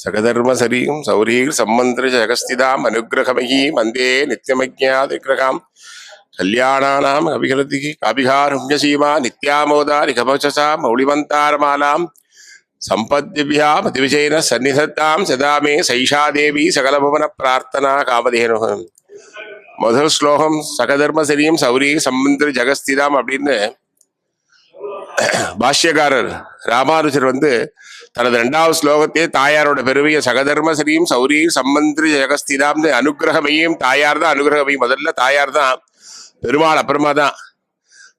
சகதர்ம சரீம் சௌரீர் சம்மந்திர ஜகஸ்திதாம் அனுகிரகமகி மந்தே நித்யமஜாதிகிரகாம் கல்யாணானாம் அபிகலதிகி அபிகாருண்யசீமா நித்யாமோதாரி கபச்சசா மௌளிமந்தாரமாலாம் சம்பத்பியாம் பதிவிஜயன சந்நிதத்தாம் சதாமே சைஷா தேவி சகலபவன பிரார்த்தனா காமதேனு முதல் ஸ்லோகம் சகதர்ம சகதர்மசரியும் சௌரி சம்பந்திர ஜகஸ்திதாம் அப்படின்னு பாஷ்யக்காரர் ராமானுஜர் வந்து தனது இரண்டாவது ஸ்லோகத்தையே தாயாரோட பெருமையை சகதர்மசரியும் சௌரியும் சம்பந்திர ஜெகஸ்திதாம்னு அனுகிரகமையும் தாயார் தான் அனுகிரகமையும் முதல்ல தாயார் தான் பெருமாள் அப்புறமா தான்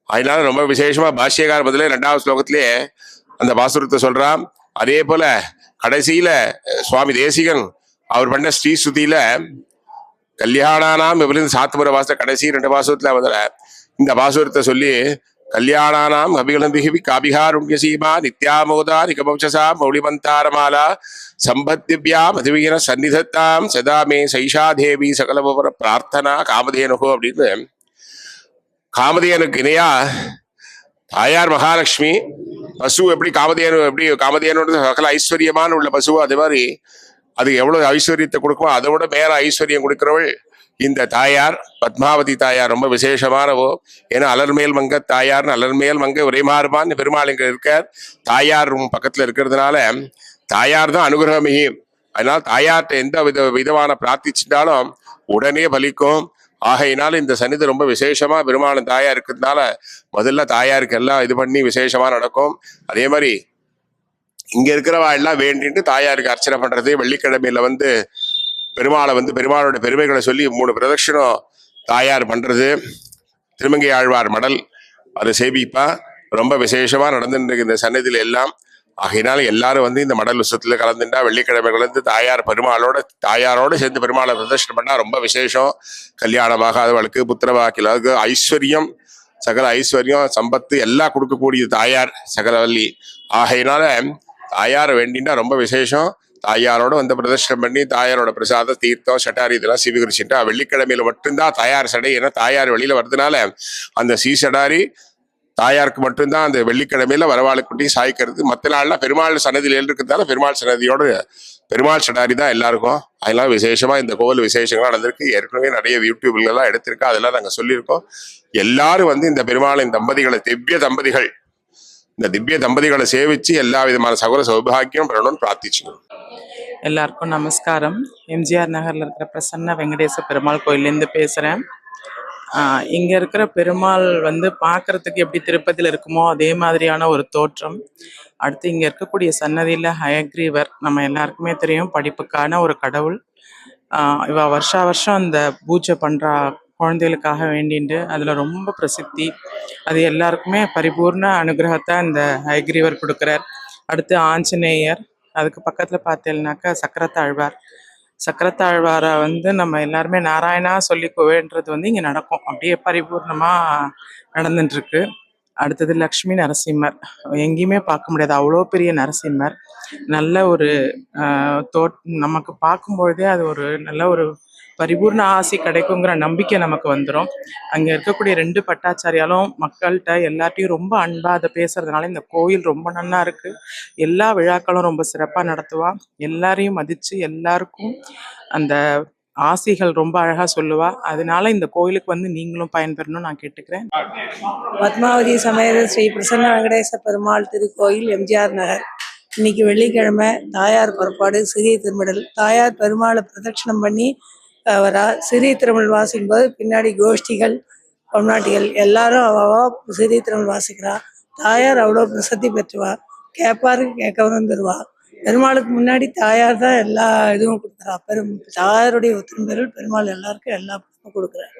அதனால ரொம்ப விசேஷமா பாஷ்யக்காரர் முதல்ல ரெண்டாவது ஸ்லோகத்திலே அந்த பாசுரத்தை சொல்றான். அதே போல கடைசியில சுவாமி தேசிகன் அவர் பண்ண ஸ்ரீ ஸ்ருதியில கல்யாணானாம் இவரின் சாத்துமுறை வாச கடைசி ரெண்டு பாசுரத்துல முதல்ல இந்த பாசுரத்தை சொல்லி கல்யாணானாம் அபிகலம்பிகி காபிகாருண்ய சீமா நித்யாமோதா நிகமோச்சசா மௌளிமந்தாரமாலா சம்பத்திவ்யாம் அதிவிகின சந்நிதத்தாம் சதாமே சைஷா தேவி சகலபவர பிரார்த்தனா காமதேனுகோ அப்படின்னு காமதேனுக்கு இணையா தாயார் மகாலட்சுமி பசு எப்படி காமதேனு எப்படி காமதேனோட சகல ஐஸ்வர்யமான உள்ள பசுவோ அதே மாதிரி அது எவ்வளவு ஐஸ்வர்யத்தை கொடுக்குமோ அதை விட மேல ஐஸ்வர்யம் கொடுக்கிறவள் இந்த தாயார் பத்மாவதி தாயார் ரொம்ப விசேஷமானவோ ஏன்னா அலர்மேல் மங்க தாயார்னு அலர்மேல் மங்க ஒரே மாறுமான்னு பெருமாள் இருக்கார். தாயார் பக்கத்தில் இருக்கிறதுனால தாயார் தான் அனுகிரகமிகி அதனால் தாயார்கிட்ட எந்த வித விதமான பிரார்த்திச்சிட்டாலும் உடனே பலிக்கும். ஆகையினால இந்த சன்னிதி ரொம்ப விசேஷமா பெருமாளும் தாயார் இருக்கிறதுனால முதல்ல தாயாருக்கு எல்லாம் இது பண்ணி விசேஷமா நடக்கும். அதே மாதிரி இங்க இருக்கிறவா எல்லாம் வேண்டிட்டு தாயாருக்கு அர்ச்சனை பண்றது வெள்ளிக்கிழமையில வந்து பெருமாளை வந்து பெருமாளோட பெருமைகளை சொல்லி மூணு பிரதட்சிணம் தாயார் பண்ணுறது திருமங்கை ஆழ்வார் மடல் அதை சேமிப்பா. ரொம்ப விசேஷமாக நடந்துட்டு இருக்கு இந்த சன்னதியில் எல்லாம். ஆகையினால எல்லாரும் வந்து இந்த மடல் உற்சவத்துல கலந்துட்டா வெள்ளிக்கிழமை கலந்து தாயார் பெருமாளோட தாயாரோடு சேர்ந்து பெருமாளை பிரதர்ஷனம் பண்ணால் ரொம்ப விசேஷம். கல்யாணமாகாதவளுக்கு புத்திரவாக்கிலாவுக்கு ஐஸ்வர்யம் சகல ஐஸ்வர்யம் சம்பத்து எல்லாம் கொடுக்கக்கூடிய தாயார் சகலவல்லி ஆகையினால தாயாரை வேண்டின்னா ரொம்ப விசேஷம். தாயாரோட வந்து பிரதர்ஷனம் பண்ணி தாயாரோட பிரசாத தீர்த்தம் சட்டாரி இதெல்லாம் சீவிகரிச்சுட்டா வெள்ளிக்கிழமையில மட்டும்தான் தாயார் சடை. ஏன்னா தாயார் வெளியில வர்றதுனால அந்த சீ சடாரி தாயாருக்கு மட்டும்தான் அந்த வெள்ளிக்கிழமையில வரவாளுக்குட்டி சாய்க்கிறது. மற்ற நாள்லாம் பெருமாள் சன்னதியில் இருக்கிறதால பெருமாள் சன்னதியோட பெருமாள் சடாரி தான் எல்லாருக்கும். அதெல்லாம் விசேஷமா இந்த கோவில் விசேஷங்கள் நடந்திருக்கு. ஏற்கனவே நிறைய யூடியூப்லாம் எடுத்திருக்கா அதெல்லாம் நாங்கள் சொல்லியிருக்கோம். எல்லாரும் வந்து இந்த பெருமாளின் தம்பதிகளை திவ்ய தம்பதிகள் இந்த திவ்ய தம்பதிகளை சேவிச்சு எல்லா விதமான சகல சௌபாகியம் பெறணும்னு பிரார்த்திச்சுக்கணும். எல்லாருக்கும் நமஸ்காரம். எம்ஜிஆர் நகரில் இருக்கிற பிரசன்ன வெங்கடேச பெருமாள் கோயிலேருந்து பேசுகிறேன் இங்கே இருக்கிற பெருமாள் வந்து பார்க்கறதுக்கு எப்படி திருப்பதியில் இருக்குமோ அதே மாதிரியான ஒரு தோற்றம். அடுத்து இங்கே இருக்கக்கூடிய சன்னதியில் ஹயக்ரீவர் நம்ம எல்லாருக்குமே தெரியும் படிப்புக்கான ஒரு கடவுள். இவ வருஷா வருஷம் அந்த பூஜை பண்ணுறா குழந்தைகளுக்காக வேண்டிண்டு அதில் ரொம்ப பிரசித்தி. அது எல்லாருக்குமே பரிபூர்ண அனுகிரகத்தை இந்த ஹயக்ரீவர் கொடுக்குறார். அடுத்து ஆஞ்சநேயர் அதுக்கு பக்கத்தில் பார்த்தேன்னாக்கா சக்கரத்தாழ்வார். சக்கரத்தாழ்வாரை வந்து நம்ம எல்லாருமே நாராயணா சொல்லி வேண்டுறது வந்து இங்கே நடக்கும். அப்படியே பரிபூர்ணமாக நடந்துட்டுருக்கு. அடுத்தது லக்ஷ்மி நரசிம்மர். எங்கேயுமே பார்க்க முடியாது. அவ்வளோ பெரிய நரசிம்மர். நல்ல ஒரு தோட் நமக்கு பார்க்கும்பொழுதே அது ஒரு நல்ல ஒரு பரிபூர்ண ஆசி கிடைக்குங்கிற நம்பிக்கை நமக்கு வந்துடும் அங்கே இருக்கக்கூடிய ரெண்டு பட்டாச்சாரியாலும் மக்கள்கிட்ட எல்லாத்தையும் ரொம்ப அன்பாக அதை பேசுறதுனால இந்த கோயில் ரொம்ப நல்லா இருக்கு. எல்லா விழாக்களும் ரொம்ப சிறப்பாக நடத்துவா. எல்லாரையும் மதித்து எல்லாருக்கும் அந்த ஆசிகள் ரொம்ப அழகாக சொல்லுவா. அதனால இந்த கோயிலுக்கு வந்து நீங்களும் பயன்பெறணும்னு நான் கேட்டுக்கிறேன். பத்மாவதி சமேத ஸ்ரீ பிரசன்ன வெங்கடேச பெருமாள் திருக்கோயில் எம்ஜிஆர் நகர். இன்னைக்கு வெள்ளிக்கிழமை தாயார் புறப்பாடு சிறிய திருமடல். தாயார் பெருமாளை பிரதட்சணம் பண்ணி சிறிய திருமல் வாசிக்கும் போது பின்னாடி கோஷ்டிகள் பொன்னாட்டிகள் எல்லாரும் அவ்வளோ சிறிய திருமல் வாசிக்கிறா. தாயார் அவ்வளோ பிரசித்தி பெற்றுவா. கேட்பாரு கேட்கவும் தருவா. பெருமாளுக்கு முன்னாடி தாயார் தான் எல்லா இதுவும் கொடுக்குறா பெரும் தாயாருடைய ஒத்துமையில் பெருமாள் எல்லாருக்கும் எல்லா கொடுக்குறாரு.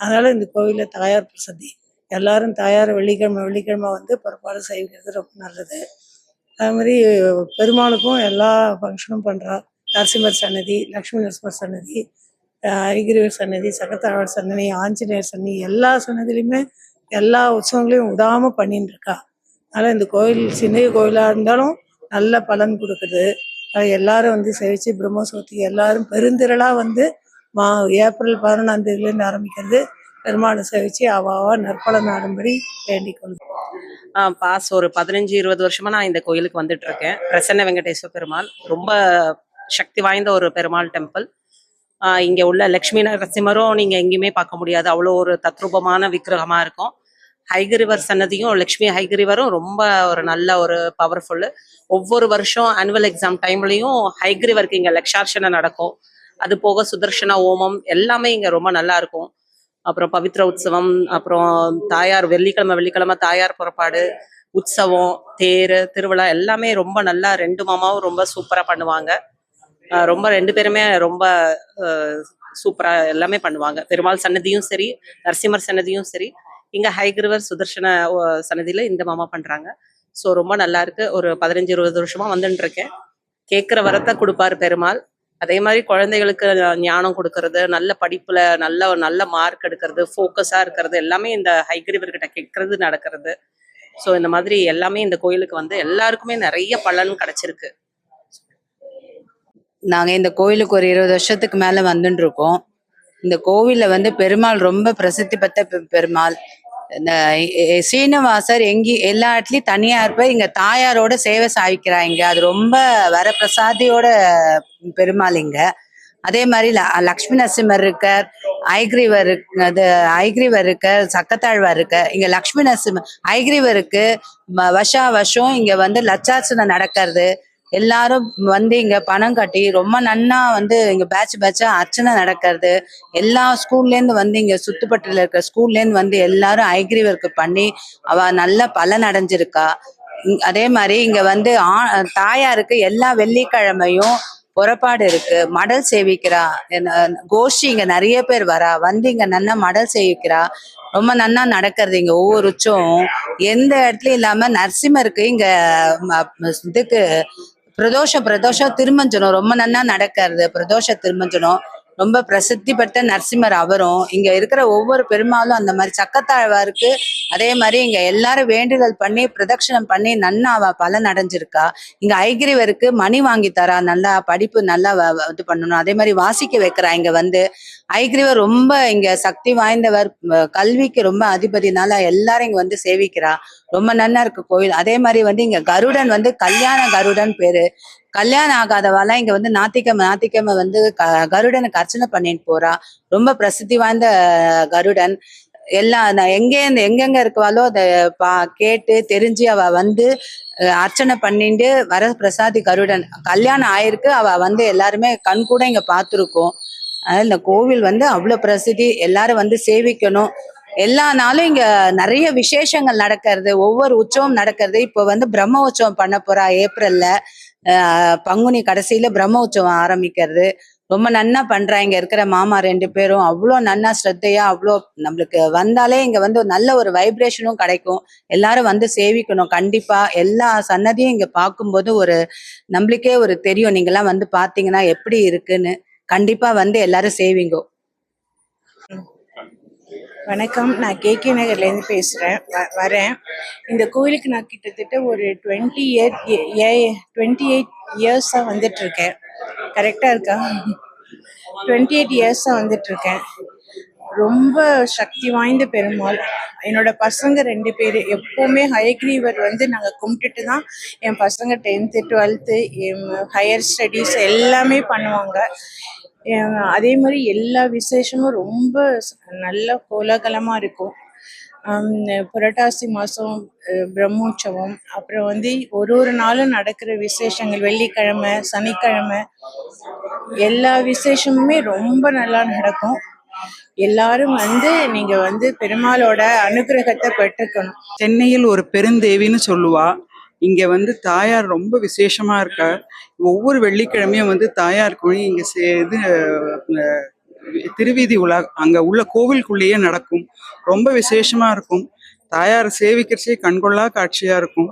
அதனால இந்த கோவிலில் தாயார் பிரசித்தி. எல்லாரும் தாயார் வெள்ளிக்கிழமை வெள்ளிக்கிழமை வந்து புறப்பாடு செய்கிறது ரொம்ப நல்லது. அது மாதிரி பெருமாளுக்கும் எல்லா ஃபங்க்ஷனும் பண்ணுறா நரசிம்மர் சன்னதி லக்ஷ்மி நரசிம்மர் சன்னதி அஹ் சன்னதி சக்கரத்தாழ்வார் சன்னதி ஆஞ்சநேயர் சன்னதி எல்லா சன்னதிலையுமே எல்லா உற்சவங்களையும் விடாமல் பண்ணின்னு இருக்கா அதனால் இந்த கோயில் சின்ன கோயிலாக இருந்தாலும் நல்ல பலன் கொடுக்குது. அது எல்லாரும் வந்து சேவிச்சு பிரம்மோத்சவத்துக்கு எல்லாரும் பெருந்திரளாக வந்து மா ஏப்ரல் பதினொன்றாம் தேதியிலேருந்து ஆரம்பிக்கிறது. பெருமாளை சேவிச்சு அவாவா நற்பலன் ஆடும்படி வேண்டிக் கொள்கிறேன் பாஸ் ஒரு பதினஞ்சு இருபது வருஷமா நான் இந்த கோயிலுக்கு வந்துட்டு இருக்கேன் பிரசன்ன வெங்கடேஸ்வர பெருமாள் ரொம்ப சக்தி வாய்ந்த ஒரு பெருமாள் டெம்பிள். இங்கே உள்ள லக்ஷ்மி நரசிம்மரும் நீங்கள் எங்கேயுமே பார்க்க முடியாது. அவ்வளோ ஒரு தத்ரூபமான விக்கிரகமாக இருக்கும். ஹைகிரிவர் சன்னதியும் லக்ஷ்மி ஹைகிரிவரும் ரொம்ப ஒரு நல்ல ஒரு பவர்ஃபுல்லு ஒவ்வொரு வருஷம் ஆனுவல் எக்ஸாம் டைம்லையும் ஹைகிரிவருக்கு இங்கே லக்ஷார்ச்சனை நடக்கும். அது போக சுதர்ஷன ஓமம் எல்லாமே இங்கே ரொம்ப நல்லா இருக்கும். அப்புறம் பவித்ர உற்சவம் அப்புறம் தாயார் வெள்ளிக்கிழமை வெள்ளிக்கிழமை தாயார் புறப்பாடு உற்சவம் தேர் திருவிழா எல்லாமே ரொம்ப நல்லா ரெண்டு மாமாவும் ரொம்ப சூப்பராக பண்ணுவாங்க. ரொம்ப ரெண்டு பேருமே ரொம்ப சூப்பரா எல்லாமே பண்ணுவாங்க. பெருமாள் சன்னதியும் சரி நரசிம்மர் சன்னதியும் சரி இங்க ஹைகிரிவர் சுதர்சன ஆஹ் சன்னதியில இந்த மாமா பண்றாங்க. ஸோ ரொம்ப நல்லா இருக்கு. ஒரு பதினஞ்சு இருபது வருஷமா வந்துட்டு இருக்கேன் கேட்குற வரத்தை கொடுப்பாரு பெருமாள். அதே மாதிரி குழந்தைகளுக்கு ஞானம் கொடுக்கறது நல்ல படிப்புல நல்ல நல்ல மார்க் எடுக்கிறது ஃபோக்கஸா இருக்கிறது எல்லாமே இந்த ஹைகிரிவர்கிட்ட கேட்கறது நடக்கிறது. ஸோ இந்த மாதிரி எல்லாமே இந்த கோயிலுக்கு வந்து எல்லாருக்குமே நிறைய பலன் கிடைச்சிருக்கு. நாங்கள் இந்த கோயிலுக்கு ஒரு இருபது வருஷத்துக்கு மேலே வந்துட்டு இருக்கோம் இந்த கோவிலில் வந்து பெருமாள் ரொம்ப பிரசித்தி பெற்ற பெ- பெருமாள். இந்த சீனிவாசர் எங்கி எல்லா இடத்துலையும் தனியாக இருப்பார் இங்கே தாயாரோட சேவை சாய்க்கிறாங்க அது ரொம்ப வரப்பிரசாதியோட பெருமாள் இங்கே. அதே மாதிரி ல- லக்ஷ்மி நரசிம்மர் இருக்கார் ஐக்ரீவர் இருக்கு அது ஐக்ரீவர் இருக்கார் சக்கத்தாழ்வார் இருக்கார். இங்கே லக்ஷ்மி நரசிம்மர் ஐக்ரீவருக்கு வருஷா வருஷம் இங்கே வந்து லட்சார்ச்சனை நடக்கிறது. எல்லாரும் வந்து இங்க பணம் கட்டி ரொம்ப நன்னா வந்து இங்க பேட்ச் பேட்சா அர்ச்சனை நடக்கிறது. எல்லா ஸ்கூல்ல இருந்து வந்து இங்க சுத்துப்பட்டுல இருக்கிற ஸ்கூல்ல இருந்து வந்து எல்லாரும் ஐக்ரி ஒர்க் பண்ணி அவ நல்ல பலன் அடைஞ்சிருக்கா. அதே மாதிரி இங்க வந்து ஆ- தாயாருக்கு எல்லா வெள்ளிக்கிழமையும் புறப்பாடு இருக்கு. மடல் சேவிக்கிறா. என்ன- கோஷ்டி இங்க நிறைய பேர் வரா. வந்து இங்க நன்னா மடல் சேவிக்கிறா. ரொம்ப நன்னா நடக்கிறது இங்க ஒவ்வொரு உச்சம். எந்த இடத்துலயும் இல்லாம நரசிம்மருக்கு இங்க இதுக்கு பிரதோஷம் பிரதோஷம் திருமஞ்சனம். ரொம்ப நன்னா நடக்கிறது. பிரதோஷ திருமஞ்சனம். ரொம்ப பிரசித்தி பெற்ற நரசிம்மர் அவரும். இங்க இருக்கிற ஒவ்வொரு பெருமாளும் அந்த மாதிரி சக்கத்தாழ்வாருக்கு அதே மாதிரி இங்க எல்லாரும் வேண்டுதல் பண்ணி பிரதட்சணம் பண்ணி நன்னா அவ பலன் அடைஞ்சிருக்கா. இங்க ஐகிரிவருக்கு மணி வாங்கி தரா. நல்லா படிப்பு நல்லா இது பண்ணணும். அதே மாதிரி வாசிக்க வைக்கிறா இங்க வந்து. ஐகிரிவர் ரொம்ப இங்க சக்தி வாய்ந்தவர். கல்விக்கு ரொம்ப அதிபதினால எல்லாரும் இங்க வந்து சேவிக்கிறா. ரொம்ப நல்லா இருக்கு கோயில் அதே மாதிரி வந்து இங்க கருடன் வந்து கல்யாண கருடன் பேரு. கல்யாணம் ஆகாதவாலாம் இங்க வந்து நாத்திக்கம் நாத்திக்கம வந்து க- கருடனுக்கு அர்ச்சனை பண்ணிட்டு போறா. ரொம்ப பிரசித்தி வாய்ந்த கருடன். எல்லா நான் எங்கேருந்து எங்கெங்க இருக்கவாளோ அதை பா கேட்டு தெரிஞ்சு அவ வந்து அர்ச்சனை பண்ணிட்டு வர பிரசாதி கருடன். கல்யாணம் ஆயிருக்கு. அவ வந்து எல்லாருமே கண் கூட இங்க பார்த்துருக்கோம். அதனால இந்த கோவில் வந்து அவ்வளவு பிரசித்தி. எல்லாரும் வந்து சேவிக்கணும். எல்லா நாளும் இங்க நிறைய விசேஷங்கள் நடக்கிறது. ஒவ்வொரு உற்சவம் நடக்கிறது. இப்போ வந்து பிரம்ம உற்சவம் பண்ண போறா ஏப்ரல்ல. பங்குனி கடைசியில பிரம்ம உற்சவம் ஆரம்பிக்கிறது. ரொம்ப நன்னா பண்றா. இங்க இருக்கிற மாமா ரெண்டு பேரும் அவ்வளோ நன்னா ஸ்ரத்தையா அவ்வளோ நம்மளுக்கு வந்தாலே இங்க வந்து ஒரு நல்ல ஒரு வைப்ரேஷனும் கிடைக்கும். எல்லாரும் வந்து சேவிக்கணும். கண்டிப்பா எல்லா சன்னதியும் இங்க பார்க்கும்போது ஒரு நம்மளுக்கே ஒரு தெரியும். நீங்கெல்லாம் வந்து பாத்தீங்கன்னா எப்படி இருக்குன்னு. கண்டிப்பா வந்து எல்லாரும் சேவிங்கோ. வணக்கம். நான் கேகே நகர்லேருந்து பேசுகிறேன் வ வரேன். இந்த கோயிலுக்கு நான் கிட்டத்தட்ட ஒரு டுவெண்ட்டி இயர் ஏ டுவெண்ட்டி எயிட் இயர்ஸாக வந்துட்டுருக்கேன். கரெக்டாக இருக்கா? டுவெண்ட்டி எயிட் இயர்ஸாக வந்துட்டுருக்கேன். ரொம்ப சக்தி வாய்ந்த பெருமாள். என்னோட பசங்க ரெண்டு பேர். எப்போவுமே ஹயக்ரீவர் வந்து நாங்கள் கும்பிட்டுட்டு தான் என் பசங்க டென்த்து டுவெல்த்து ஹையர் ஸ்டடீஸ் எல்லாமே பண்ணுவாங்க. அதே மாதிரி எல்லா விசேஷமும் ரொம்ப நல்ல கோலாகலமாக இருக்கும். புரட்டாசி மாதம் பிரம்மோற்சவம் அப்புறம் வந்து ஒரு ஒரு நாளும் நடக்கிற விசேஷங்கள் வெள்ளிக்கிழமை சனிக்கிழமை எல்லா விசேஷமுமே ரொம்ப நல்லா நடக்கும். எல்லாரும் வந்து நீங்க வந்து பெருமாளோட அனுகிரகத்தை பெற்றுக்கணும். சென்னையில் ஒரு பெருந்தேவின்னு சொல்லுவா. இங்க வந்து தாயார் ரொம்ப விசேஷமா இருக்கா? ஒவ்வொரு வெள்ளிக்கிழமையும் வந்து தாயார் கோழி இங்க சே- இது திருவீதி உலா அங்க உள்ள கோவிலுக்குள்ளேயே நடக்கும். ரொம்ப விசேஷமா இருக்கும். தாயார் சேவிக்கிறச்சே கண்கொள்ளா காட்சியா இருக்கும்.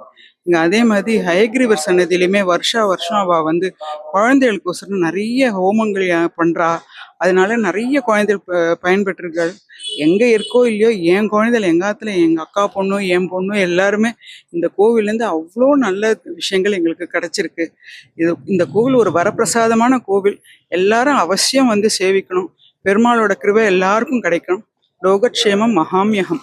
இங்கே அதே மாதிரி ஹயக்ரீவர் சன்னதியிலையுமே வருஷா வருஷம் அவள் வந்து குழந்தைகளுக்கோசரம் நிறைய ஹோமங்கள் பண்ணுறா அதனால நிறைய குழந்தைகள் ப- பயன்பெற்றிருக்காள். எங்கே இருக்கோ இல்லையோ என் குழந்தைகள் எங்காத்துல எங்கள் அக்கா பொண்ணும் என் பொண்ணும் எல்லாருமே இந்த கோவிலேருந்து அவ்வளோ நல்ல விஷயங்கள் எங்களுக்கு கிடைச்சிருக்கு. இது இந்த கோவில் ஒரு வரப்பிரசாதமான கோவில். எல்லாரும் அவசியம் வந்து சேவிக்கணும். பெருமாளோட கிருபை எல்லாருக்கும் கிடைக்கும் லோகக்ஷேமம் மகாமியகம்.